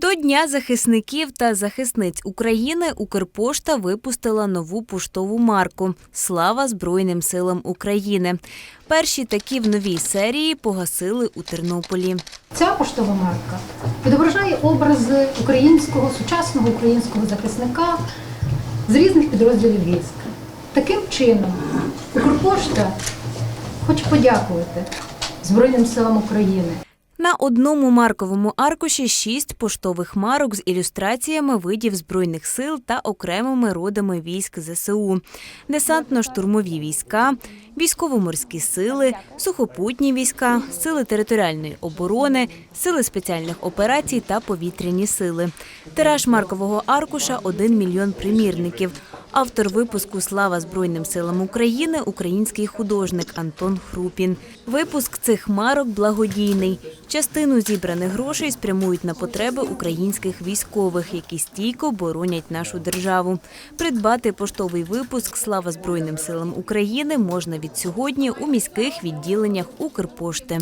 До Дня захисників та захисниць України Укрпошта випустила нову поштову марку Слава Збройним силам України. Перші такі в новій серії погасили у Тернополі. Ця поштова марка відображає образи українського, сучасного українського захисника з різних підрозділів військ. Таким чином, Укрпошта хоче подякувати Збройним силам України. На одному марковому аркуші шість поштових марок з ілюстраціями видів збройних сил та окремими родами військ ЗСУ, десантно-штурмові війська, військово-морські сили, сухопутні війська, сили територіальної оборони, сили спеціальних операцій та повітряні сили. Тираж маркового аркуша 1 мільйон примірників. Автор випуску Слава Збройним силам України український художник Антон Хрупін. Випуск цих марок благодійний. Частину зібраних грошей спрямують на потреби українських військових, які стійко боронять нашу державу. Придбати поштовий випуск Слава Збройним силам України можна від сьогодні у міських відділеннях Укрпошти.